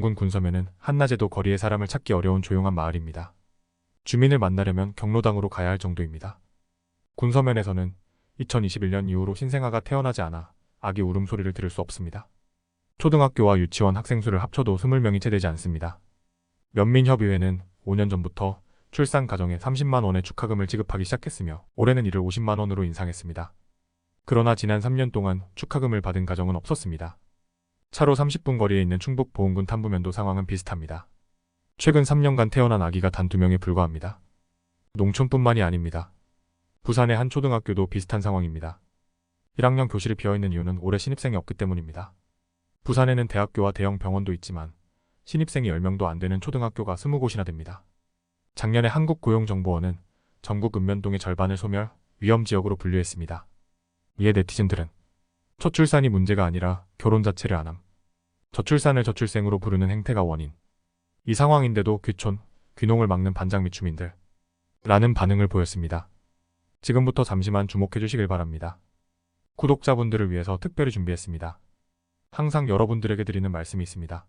군 군서면은 한낮에도 거리에 사람을 찾기 어려운 조용한 마을입니다. 주민을 만나려면 경로당으로 가야 할 정도입니다. 군서면에서는 2021년 이후로 신생아가 태어나지 않아 아기 울음소리를 들을 수 없습니다. 초등학교와 유치원 학생 수를 합쳐도 20명이 채 되지 않습니다. 면민협의회는 5년 전부터 출산 가정에 30만 원의 축하금을 지급하기 시작했으며 올해는 이를 50만 원으로 인상했습니다. 그러나 지난 3년 동안 축하금을 받은 가정은 없었습니다. 차로 30분 거리에 있는 충북 보은군 탐부면도 상황은 비슷합니다. 최근 3년간 태어난 아기가 단 2명에 불과합니다. 농촌뿐만이 아닙니다. 부산의 한 초등학교도 비슷한 상황입니다. 1학년 교실이 비어있는 이유는 올해 신입생이 없기 때문입니다. 부산에는 대학교와 대형 병원도 있지만 신입생이 10명도 안 되는 초등학교가 20곳이나 됩니다. 작년에 한국고용정보원은 전국 읍면동의 절반을 소멸, 위험지역으로 분류했습니다. 이에 네티즌들은 저출산이 문제가 아니라 결혼 자체를 안 함. 저출산을 저출생으로 부르는 행태가 원인. 이 상황인데도 귀촌, 귀농을 막는 반장 미추민들. 라는 반응을 보였습니다. 지금부터 잠시만 주목해 주시길 바랍니다. 구독자분들을 위해서 특별히 준비했습니다. 항상 여러분들에게 드리는 말씀이 있습니다.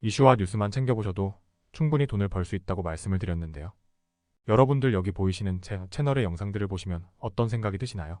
이슈와 뉴스만 챙겨보셔도 충분히 돈을 벌 수 있다고 말씀을 드렸는데요. 여러분들 여기 보이시는 제 채널의 영상들을 보시면 어떤 생각이 드시나요?